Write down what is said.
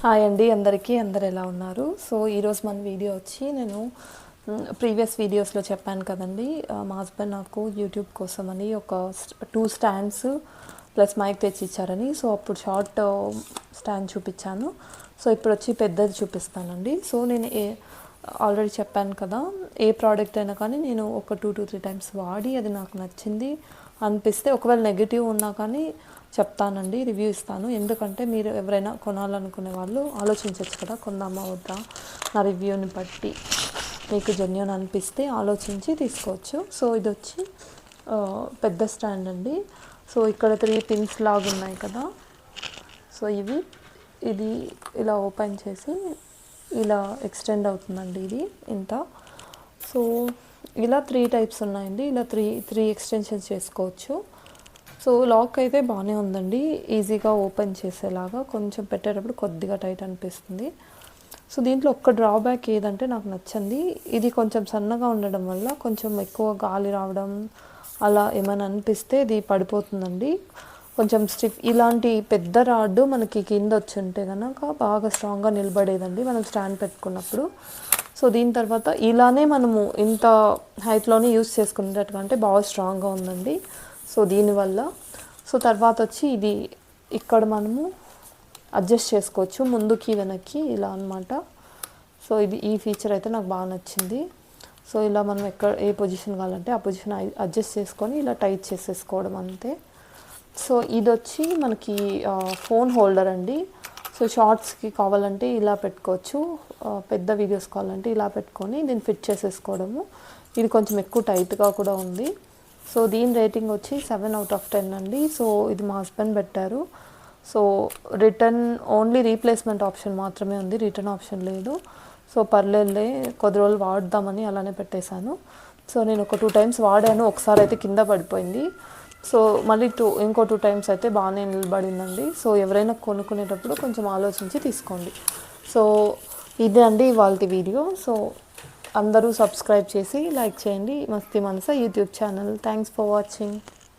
Hi అండి అందరికీ అందరు ఎలా ఉన్నారు? సో ఈరోజు మన వీడియో వచ్చి నేను ప్రీవియస్ వీడియోస్లో చెప్పాను కదండి మా హస్బెండ్ నాకు యూట్యూబ్ కోసం అని ఒక టూ స్టాండ్స్ ప్లస్ మైక్ తెచ్చి ఇచ్చారని సో అప్పుడు షార్ట్ స్టాండ్ చూపించాను సో ఇప్పుడు వచ్చి పెద్దది చూపిస్తానండి. సో నేను ఏ ఆల్రెడీ చెప్పాను కదా ఏ ప్రోడక్ట్ అయినా కానీ నేను ఒక టూ టు త్రీ టైమ్స్ వాడి అది నాకు నచ్చింది అనిపిస్తే ఒకవేళ నెగిటివ్ ఉన్నా కానీ చెప్తానండి రివ్యూ ఇస్తాను. ఎందుకంటే మీరు ఎవరైనా కొనాలనుకునే వాళ్ళు ఆలోచించవచ్చు కదా కొందామా వద్దా? నా రివ్యూని బట్టి మీకు జెన్యున్ అనిపిస్తే ఆలోచించి తీసుకోవచ్చు. సో ఇది వచ్చి పెద్ద స్టాండ్ అండి. సో ఇక్కడ త్రీ పిన్స్ లాగా ఉన్నాయి కదా. సో ఇవి ఇది ఇలా ఓపెన్ చేసి ఇలా ఎక్స్టెండ్ అవుతుందండి ఇది ఇంత. సో ఇలా త్రీ టైప్స్ ఉన్నాయండి. ఇలా త్రీ త్రీ ఎక్స్టెన్షన్స్ చేసుకోవచ్చు. సో లాక్ అయితే బాగానే ఉందండి. ఈజీగా ఓపెన్ చేసేలాగా కొంచెం పెట్టేటప్పుడు కొద్దిగా టైట్ అనిపిస్తుంది. సో దీంట్లో ఒక్క డ్రాబ్యాక్ ఏదంటే నాకు నచ్చింది. ఇది కొంచెం సన్నగా ఉండడం వల్ల కొంచెం ఎక్కువ గాలి రావడం అలా ఏమైనా అనిపిస్తే ఇది పడిపోతుందండి. కొంచెం స్టిఫ్ ఇలాంటి పెద్ద రాడ్ మనకి కింద వచ్చి ఉంటే కనుక బాగా స్ట్రాంగ్గా నిలబడేదండి మనం స్టాండ్ పెట్టుకున్నప్పుడు. సో దీని తర్వాత ఇలానే మనము ఇంత హైట్లోనే యూస్ చేసుకునేటటువంటి బాగా స్ట్రాంగ్గా ఉందండి. సో దీనివల్ల సో తర్వాత వచ్చి ఇది ఇక్కడ మనము అడ్జస్ట్ చేసుకోవచ్చు ముందుకి వెనక్కి ఇలా అన్నమాట. సో ఇది ఈ ఫీచర్ అయితే నాకు బాగా నచ్చింది. సో ఇలా మనం ఎక్కడ ఏ పొజిషన్ కావాలంటే ఆ పొజిషన్ అడ్జస్ట్ చేసుకొని ఇలా టైట్ చేసేసుకోవడం అంతే. సో ఇది వచ్చి మనకి ఫోన్ హోల్డర్ అండి. సో షార్ట్స్కి కావాలంటే ఇలా పెట్టుకోవచ్చు. పెద్ద వీడియోస్ కావాలంటే ఇలా పెట్టుకొని దీన్ని ఫిట్ చేసేసుకోవడము. ఇది కొంచెం ఎక్కువ టైట్గా కూడా ఉంది. సో దీని రేటింగ్ వచ్చి సెవెన్ అవుట్ ఆఫ్ టెన్ అండి. సో ఇది మా హస్బెండ్ పెట్టారు. So return only replacement option మాత్రమే ఉంది. రిటర్న్ ఆప్షన్ లేదు. సో పర్లేదులే కొద్ది రోజులు వాడదామని అలానే పెట్టేశాను. సో నేను ఒక టూ టైమ్స్ వాడాను. ఒకసారి అయితే కింద పడిపోయింది. సో మళ్ళీ టూ ఇంకో టూ టైమ్స్ అయితే బాగానే నిలబడిందండి. సో ఎవరైనా కొనుక్కునేటప్పుడు కొంచెం ఆలోచించి తీసుకోండి. సో ఇదే అండి ఇవాళ వీడియో. సో అందరూ సబ్స్క్రైబ్ చేసి లైక్ చేయండి. Masti Manasa YouTube channel. Thanks for watching